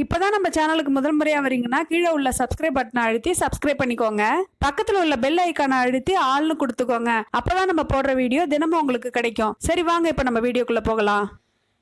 இப்போதான் நம்ம சேனலுக்கு முதல் முறையாக வரீங்கன்னா கீழே உள்ள சப்ஸ்கிரைப் பட்டனை அழுத்தி சப்ஸ்கிரைப் பண்ணிக்கோங்க. பக்கத்தில் உள்ள பெல் ஐக்கானை அழுத்தி ஆள்னு கொடுத்துக்கோங்க. அப்போதான் நம்ம போடுற வீடியோ தினமும் உங்களுக்கு கிடைக்கும். சரி வாங்க இப்போ நம்ம வீடியோக்குள்ளே போகலாம்.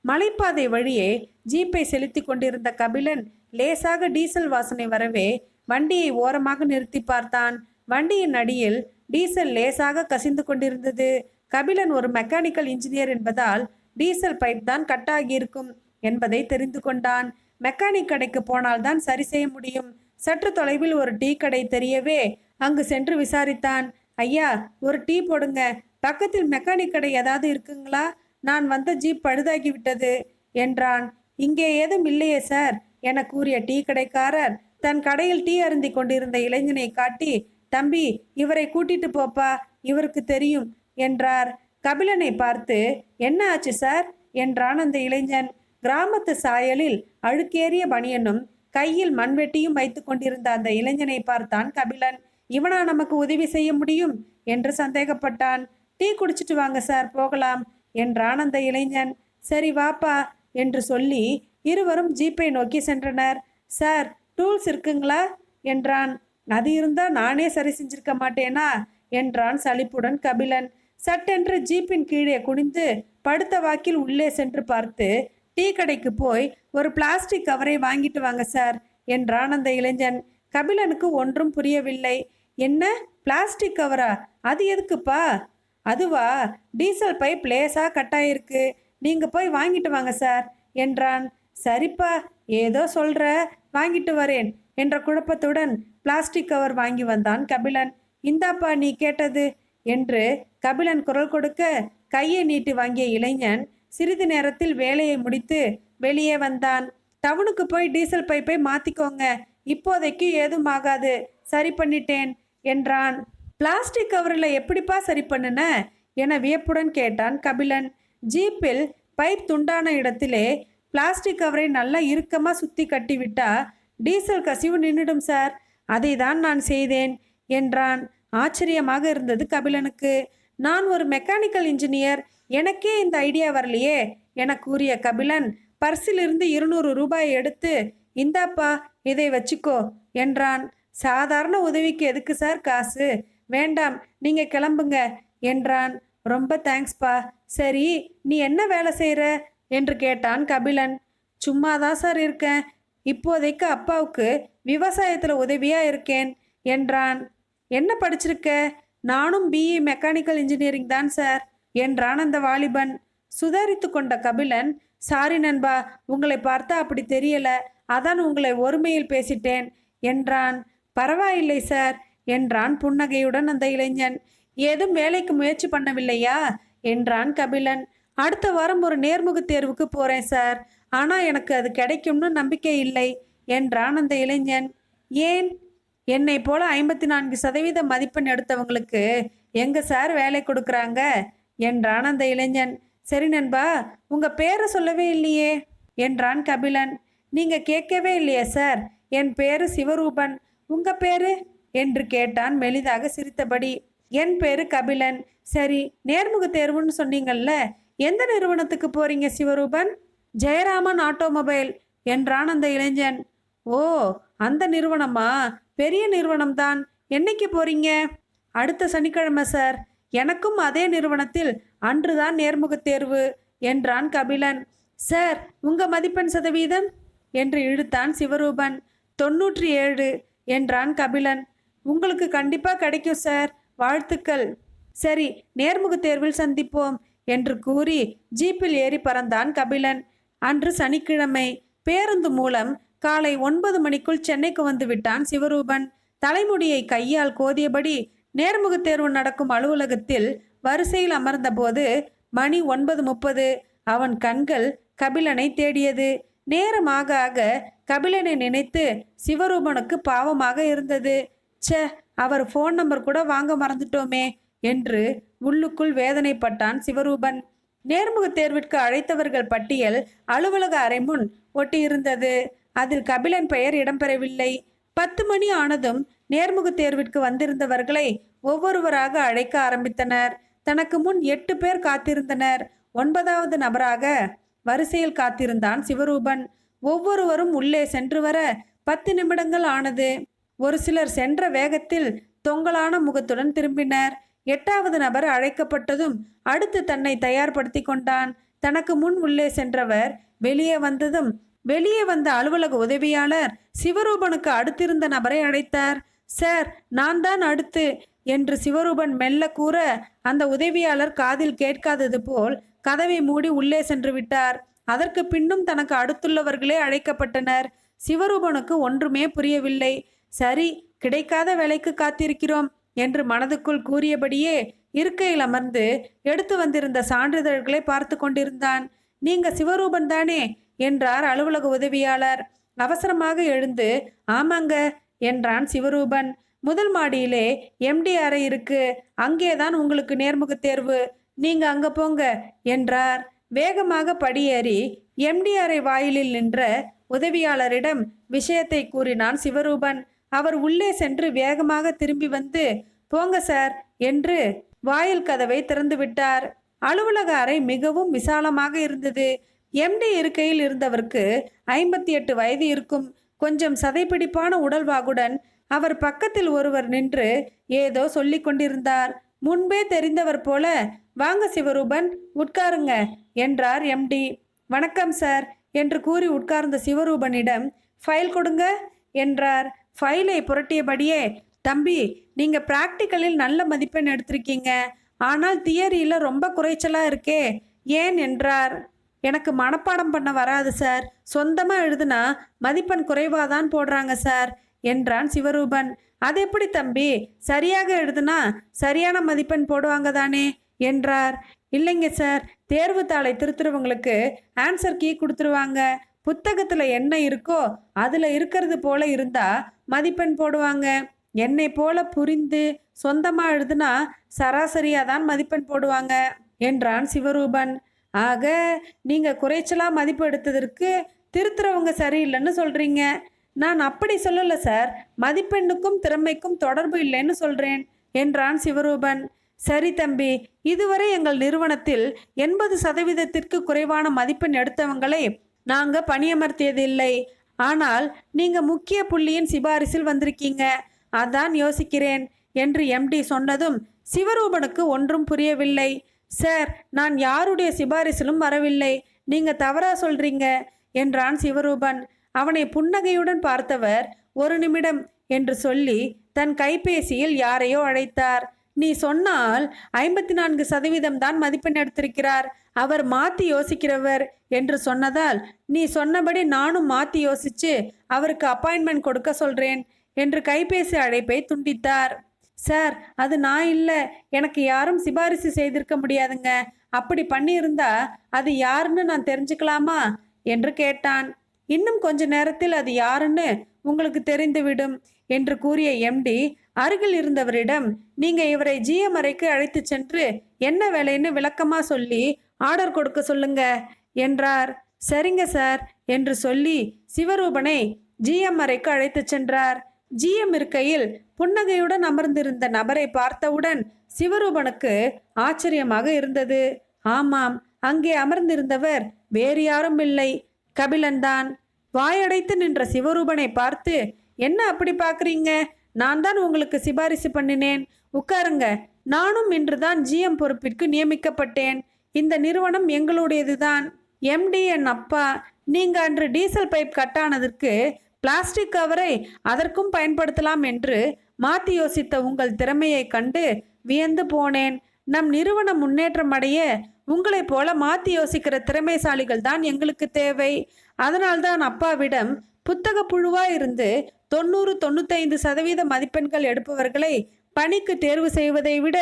மலைப்பாதை வழியே ஜீப்பை செலுத்தி கொண்டிருந்த கபிலன் லேசாக டீசல் வாசனை வரவே வண்டியை ஓரமாக நிறுத்தி பார்த்தான். வண்டியின் அடியில் டீசல் லேசாக கசிந்து கொண்டிருந்தது. கபிலன் ஒரு மெக்கானிக்கல் இன்ஜினியர் என்பதால் டீசல் பைப் தான் கட்டாகியிருக்கும் என்பதை தெரிந்து கொண்டான். மெக்கானிக் கடைக்கு போனால்தான் சரி செய்ய முடியும். சற்று தொலைவில் ஒரு டீ கடை தெரியவே அங்கு சென்று விசாரித்தான். ஐயா ஒரு டீ போடுங்க. பக்கத்தில் மெக்கானிக் கடை ஏதாவது இருக்குங்களா? நான் வந்த ஜீப் பழுதாகி விட்டது என்றான். இங்கே ஏதும் இல்லையே சார் என கூறிய டீ கடைக்காரர் தன் கடையில் டீ அருந்தி கொண்டிருந்த இளைஞனை காட்டி தம்பி இவரை கூட்டிட்டு போப்பா இவருக்கு தெரியும் என்றார். கபிலனை பார்த்து என்ன ஆச்சு சார்? என்றான் அந்த இளைஞன். கிராமத்து சாயலில் அழுக்கேறிய பனியனும் கையில் மண்வெட்டியும் வைத்துக் கொண்டிருந்த அந்த இளைஞனை பார்த்தான் கபிலன். இவனா நமக்கு உதவி செய்ய முடியும்? என்று சந்தேகப்பட்டான். டீ குடிச்சிட்டு வாங்க சார் போகலாம் என்றான் அந்த இளைஞன். சரி வாப்பா என்று சொல்லி இருவரும் ஜீப்பை நோக்கி சென்றனர். சார் டூல்ஸ் இருக்குங்களா? என்றான். அது இருந்தால் நானே சரி செஞ்சிருக்க மாட்டேனா? என்றான் சலிப்புடன் கபிலன். சட்டென்று ஜீப்பின் கீழே குனிந்து படுத்த வாக்கில் உள்ளே சென்று பார்த்து டீ கடைக்கு போய் ஒரு பிளாஸ்டிக் கவரை வாங்கிட்டு வாங்க சார் என்றான் அந்த இளைஞன். கபிலனுக்கு ஒன்றும் புரியவில்லை. என்ன? பிளாஸ்டிக் கவரா அது எதுக்குப்பா? அதுவா? டீசல் பைப் லேசா கட்டாயிருக்கு நீங்கள் போய் வாங்கிட்டு வாங்க சார் என்றான். சரிப்பா ஏதோ சொல்கிற வாங்கிட்டு வரேன் என்ற குழப்பத்துடன் பிளாஸ்டிக் கவர் வாங்கி வந்தான் கபிலன். இந்தாப்பா நீ கேட்டது என்று கபிலன் குரல் கொடுக்க கையை நீட்டி வாங்கிய இளைஞன் சிறிது நேரத்தில் வேலையை முடித்து வெளியே வந்தான். டவுனுக்கு போய் டீசல் பைப்பை மாத்திக்கோங்க. இப்போதைக்கு ஏதும் ஆகாது. சரி பண்ணிட்டேன் என்றான். பிளாஸ்டிக் கவரில் எப்படிப்பா சரி பண்ணுன? என வியப்புடன் கேட்டான் கபிலன். ஜீப்பில் பைப் துண்டான இடத்திலே பிளாஸ்டிக் கவரை நல்லா இறுக்கமாக சுற்றி கட்டிவிட்டா டீசல் கசிவு நின்றுடும் சார். அதை தான் நான் செய்தேன் என்றான். ஆச்சரியமாக இருந்தது கபிலனுக்கு. நான் ஒரு மெக்கானிக்கல் இன்ஜினியர். எனக்கே இந்த ஐடியா வரலையே என கூறிய கபிலன் பர்சிலிருந்து இருநூறு ரூபாய் எடுத்து இந்தாப்பா இதை வச்சுக்கோ என்றான். சாதாரண உதவிக்கு எதுக்கு சார் காசு? வேண்டாம் நீங்க கிளம்புங்க என்றான். ரொம்ப தேங்க்ஸ்ப்பா சரி நீ என்ன வேலை செய்கிற என்று கேட்டான் கபிலன். சும்மா தான் சார் இருக்கேன். இப்போதைக்கு அப்பாவுக்கு விவசாயத்தில் உதவியாக இருக்கேன் என்றான். என்ன படிச்சிருக்க? நானும் பிஇ மெக்கானிக்கல் இன்ஜினியரிங் தான் சார். என்றான் அந்த வாலிபன். சுதாரித்து கொண்ட கபிலன் சாரி நண்பா உங்களை பார்த்தா அப்படி தெரியல. அதான் உங்களை ஒருமையில் பேசிட்டேன் என்றான். பரவாயில்லை சார் என்றான் புன்னகையுடன் அந்த இளைஞன். ஏதும் வேலைக்கு முயற்சி பண்ணவில்லையா? என்றான் கபிலன். அடுத்த வாரம் ஒரு நேர்முகத் தேர்வுக்கு போறேன் சார். ஆனா எனக்கு அது கிடைக்கும்னு நம்பிக்கை இல்லை என்றான் அந்த இளைஞன். ஏன்? என்னை போல ஐம்பத்தி நான்கு சதவீத மதிப்பெண் எடுத்தவங்களுக்கு எங்க சார் வேலை கொடுக்குறாங்க? என்றான் அந்த இளைஞன். சரி நண்பா உங்க பேரை சொல்லவே இல்லையே? என்றான் கபிலன். நீங்க கேட்கவே இல்லையே சார். என் பேரு சிவரூபன். உங்க பேரு? என்று கேட்டான் மெலிதாக சிரித்தபடி. என் பேரு கபிலன். சரி நேர்முக தேர்வுன்னு சொன்னீங்கல்ல எந்த நிறுவனத்துக்கு போறீங்க சிவரூபன்? ஜெயராமன் ஆட்டோமொபைல் என்றான் அந்த இளைஞன். ஓ அந்த நிறுவனமா? பெரிய நிறுவனம் தான் என்னைக்கு போறீங்க? அடுத்த சனிக்கிழமை சார். எனக்கும் அதே நிறுவனத்தில் அன்றுதான் நேர்முகத் தேர்வு என்றான் கபிலன். சார் உங்க மதிப்பெண் சதவீதம்? என்று இழுத்தான் சிவரூபன். தொன்னூற்றி ஏழு என்றான் கபிலன். உங்களுக்கு கண்டிப்பாக கிடைக்கும் சார். வாழ்த்துக்கள். சரி நேர்முகத் தேர்வில் சந்திப்போம் என்று கூறி ஜீப்பில் ஏறி பறந்தான் கபிலன். அன்று சனிக்கிழமை பேருந்து மூலம் காலை ஒன்பது மணிக்குள் சென்னைக்கு வந்து விட்டான் சிவரூபன். தலைமுடியை கையால் கோதியபடி நேர்முகத் தேர்வு நடக்கும் அலுவலகத்தில் வரிசையில் அமர்ந்தபோது மணி ஒன்பது முப்பது. அவன் கண்கள் கபிலனை தேடியது. நேரமாக ஆக கபிலனை நினைத்து சிவரூபனுக்கு பாவமாக இருந்தது. ச்சே அவர் ஃபோன் நம்பர் கூட வாங்க மறந்துட்டோமே என்று உள்ளுக்குள் வேதனைப்பட்டான் சிவரூபன். நேர்முகத் தேர்விற்கு அழைத்தவர்கள் பட்டியல் அலுவலக அறை முன் ஒட்டியிருந்தது. அதில் கபிலன் பெயர் இடம்பெறவில்லை. பத்து மணி ஆனதும் நேர்முக தேர்விற்கு வந்திருந்தவர்களை ஒவ்வொருவராக அழைக்க ஆரம்பித்தனர். தனக்கு முன் எட்டு பேர் காத்திருந்தனர். ஒன்பதாவது நபராக வரிசையில் காத்திருந்தான் சிவரூபன். ஒவ்வொருவரும் உள்ளே சென்று வர பத்து நிமிடங்கள் ஆனது. ஒரு சிலர் சென்ற வேகத்தில் தொங்கலான முகத்துடன் திரும்பினர். எட்டாவது நபர் அழைக்கப்பட்டதும் அடுத்து தன்னை தயார்படுத்தி கொண்டான். தனக்கு முன் உள்ளே சென்றவர் வெளியே வந்ததும் வெளியே வந்த அலுவலக உதவியாளர் சிவரூபனுக்கு அடுத்திருந்த நபரை அழைத்தார். சார் நான் தான் அடுத்து என்று சிவரூபன் மெல்ல கூற அந்த உதவியாளர் காதில் கேட்காதது போல் கதவை மூடி உள்ளே சென்று விட்டார். அதற்கு பின்னும் தனக்கு அடுத்துள்ளவர்களே அழைக்கப்பட்டனர். சிவரூபனுக்கு ஒன்றுமே புரியவில்லை. சரி கிடைக்காத வேலைக்கு காத்திருக்கிறோம் என்று மனதுக்குள் கூறியபடியே இருக்கையில் அமர்ந்து எடுத்து வந்திருந்த சான்றிதழ்களை பார்த்து கொண்டிருந்தான். நீங்க சிவரூபன் தானே? என்றார் அலுவலக உதவியாளர். அவசரமாக எழுந்து ஆமாங்க என்றான் சிவரூபன். முதல் மாடியிலே எம்டி அறை இருக்கு. அங்கேதான் உங்களுக்கு நேர்முக தேர்வு. நீங்க அங்க போங்க என்றார். வேகமாக படியேறி எம்டி அறை வாயிலில் நின்ற உதவியாளரிடம் விஷயத்தை கூறினான் சிவரூபன். அவர் உள்ளே சென்று வேகமாக திரும்பி வந்து போங்க சார் என்று வாயில் கதவை திறந்து விட்டார். அலுவலக அறை மிகவும் விசாலமாக இருந்தது. எம்டி இருக்கையில் இருந்தவருக்கு ஐம்பத்தி எட்டு வயது இருக்கும். கொஞ்சம் சதைப்பிடிப்பான உடல்வாகுடன் அவர் பக்கத்தில் ஒருவர் நின்று ஏதோ சொல்லி கொண்டிருந்தார். முன்பே தெரிந்தவர் போல வாங்க சிவரூபன் உட்காருங்க என்றார் எம்டி வணக்கம் சார் என்று கூறி உட்கார்ந்த சிவரூபனிடம் ஃபைல் கொடுங்க என்றார். ஃபைலை புரட்டியபடியே தம்பி நீங்க பிராக்டிக்கலில் நல்ல மதிப்பெண் எடுத்திருக்கீங்க. ஆனால் தியரியில் ரொம்ப குறைச்சலாக இருக்கே ஏன்? என்றார். எனக்கு மனப்பாடம் பண்ண வராது சார் சொந்தமாக எழுதுனா மதிப்பெண் குறைவாக தான் போடுறாங்க சார் என்றான் சிவரூபன். அது எப்படி தம்பி? சரியாக எழுதுனா சரியான மதிப்பெண் போடுவாங்க தானே என்றார். இல்லைங்க சார் தேர்வு தாளை திருத்துறவங்களுக்கு ஆன்சர் கீ கொடுத்துருவாங்க. புத்தகத்தில் என்ன இருக்கோ அதில் இருக்கிறது போல இருந்தால் மதிப்பெண் போடுவாங்க. என்னை போல புரிந்து சொந்தமாக எழுதுனா சராசரியாக தான் மதிப்பெண் போடுவாங்க என்றான் சிவரூபன். ஆக நீங்கள் குறைச்சலாக மதிப்பு எடுத்ததற்கு திருத்துறவங்க சரியில்லைன்னு சொல்கிறீங்க நான் அப்படி சொல்லலை சார். மதிப்பெண்ணுக்கும் திறமைக்கும் தொடர்பு இல்லைன்னு சொல்கிறேன் என்றான் சிவரூபன். சரி தம்பி. இதுவரை எங்கள் நிறுவனத்தில் எண்பது சதவீதத்திற்கு குறைவான மதிப்பெண் எடுத்தவங்களை நாங்கள் பணியமர்த்தியதில்லை. ஆனால் நீங்கள் முக்கிய புள்ளியின் சிபாரிசில் வந்திருக்கீங்க. அதான் யோசிக்கிறேன் என்று எம்டி சொன்னதும் சிவரூபனுக்கு ஒன்றும் புரியவில்லை. சார் நான் யாருடைய சிபாரிசிலும் வரவில்லை. நீங்க தவறா சொல்றீங்க என்றான் சிவரூபன். அவனை புன்னகையுடன் பார்த்தவர் ஒரு நிமிடம் என்று சொல்லி தன் கைபேசியில் யாரையோ அழைத்தார். நீ சொன்னால் ஐம்பத்தி நான்கு சதவீதம் தான் மதிப்பெண் எடுத்திருக்கிறார். அவர் மாத்தி யோசிக்கிறவர் என்று சொன்னதால் நீ சொன்னபடி நானும் மாத்தி யோசிச்சு அவருக்கு அப்பாயின்மெண்ட் கொடுக்க சொல்றேன் என்று கைபேசி அழைப்பை துண்டித்தார். சார் அது நான் இல்லை. எனக்கு யாரும் சிபாரிசு செய்திருக்க முடியாதுங்க. அப்படி பண்ணியிருந்தா அது யாருன்னு நான் தெரிஞ்சுக்கலாமா? என்று கேட்டான். இன்னும் கொஞ்ச நேரத்தில் அது யாருன்னு உங்களுக்கு தெரிந்துவிடும் என்று கூறிய எம்டி அருகில் இருந்தவரிடம் நீங்க இவரை ஜிஎம் அறைக்கு அழைத்து சென்று என்ன வேலைன்னு விளக்கமா சொல்லி ஆர்டர் கொடுக்க சொல்லுங்க என்றார். சரிங்க சார் என்று சொல்லி சிவரூபனை ஜிஎம் அறைக்கு அழைத்து சென்றார். ஜிஎம் இருக்கையில் புன்னகையுடன் அமர்ந்திருந்த நபரை பார்த்தவுடன் சிவரூபனுக்கு ஆச்சரியமாக இருந்தது. ஆமாம் அங்கே அமர்ந்திருந்தவர் வேறு யாரும் இல்லை. கபிலன்தான் வாயடைத்து நின்ற சிவரூபனை பார்த்து என்ன அப்படி பார்க்குறீங்க? நான் தான் உங்களுக்கு சிபாரிசு பண்ணினேன். உட்காருங்க. நானும் இன்றுதான் ஜிஎம் பொறுப்பிற்கு நியமிக்கப்பட்டேன். இந்த நிறுவனம் எங்களுடையதுதான். எம்டி என் அப்பா நீங்க அன்று டீசல் பைப் கட்டானதற்கு பிளாஸ்டிக் கவரை அதற்கும் பயன்படுத்தலாம் என்று மாற்றி யோசித்த உங்கள் திறமையை கண்டு வியந்து போனேன். நம் நிறுவனம் முன்னேற்றம் அடைய உங்களைப் போல மாற்றி யோசிக்கிற திறமைசாலிகள் தான் எங்களுக்கு தேவை. அதனால்தான் அப்பாவிடம் புத்தக புழுவா இருந்து தொண்ணூறு தொண்ணூத்தைந்து சதவீத மதிப்பெண்கள் எடுப்பவர்களை பணிக்கு தேர்வு செய்வதை விட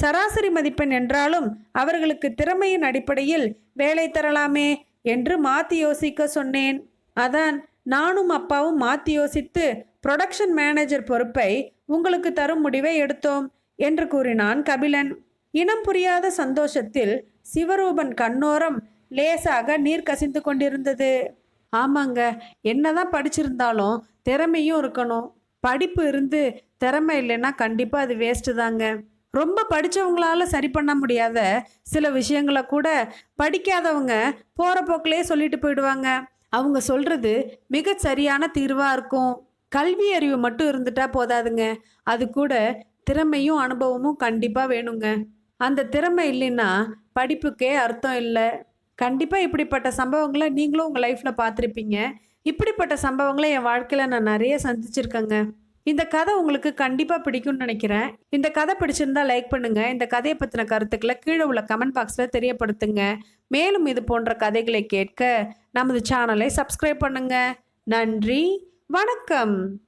சராசரி மதிப்பெண் என்றாலும் அவர்களுக்கு திறமையின் அடிப்படையில் வேலை தரலாமே என்று மாற்றி யோசிக்க சொன்னேன். அதான் நானும் அப்பாவும் மாற்றி யோசித்து புரொடக்ஷன் மேனேஜர் பொறுப்பை உங்களுக்கு தரும் முடிவை எடுத்தோம் என்று கூறினான் கபிலன். இனம் புரியாத சந்தோஷத்தில் சிவரூபன் கண்ணோரம் லேசாக நீர் கசிந்து கொண்டிருந்தது. ஆமாங்க என்னதான் படிச்சிருந்தாலும் திறமையும் இருக்கணும். படிப்பு இருந்து திறமை இல்லைன்னா கண்டிப்பாக அது வேஸ்ட்டு தாங்க. ரொம்ப படித்தவங்களால சரி பண்ண முடியாத சில விஷயங்களை கூட படிக்காதவங்க போகிற போக்கிலே சொல்லிட்டு போயிடுவாங்க. அவங்க சொல்றது மிக சரியான தீர்வாக இருக்கும். கல்வி அறிவு மட்டும் இருந்துட்டா போதாதுங்க. அது கூட திறமையும் அனுபவமும் கண்டிப்பாக வேணுங்க. அந்த திறமை இல்லைன்னா படிப்புக்கே அர்த்தம் இல்லை. கண்டிப்பாக இப்படிப்பட்ட சம்பவங்களை நீங்களும் உங்கள் லைஃப்பில் பார்த்துருப்பீங்க. இப்படிப்பட்ட சம்பவங்களை என் வாழ்க்கையில் நான் நிறைய சந்திச்சிருக்கேங்க. இந்த கதை உங்களுக்கு கண்டிப்பாக பிடிக்கும்னு நினைக்கிறேன். இந்த கதை பிடிச்சிருந்தா லைக் பண்ணுங்க. இந்த கதையை பற்றின கருத்துக்களை கீழே உள்ள கமெண்ட் பாக்ஸில் தெரியப்படுத்துங்க. மேலும் இது போன்ற கதைகளை கேட்க நமது சேனலை சப்ஸ்கிரைப் பண்ணுங்க. நன்றி. வணக்கம்.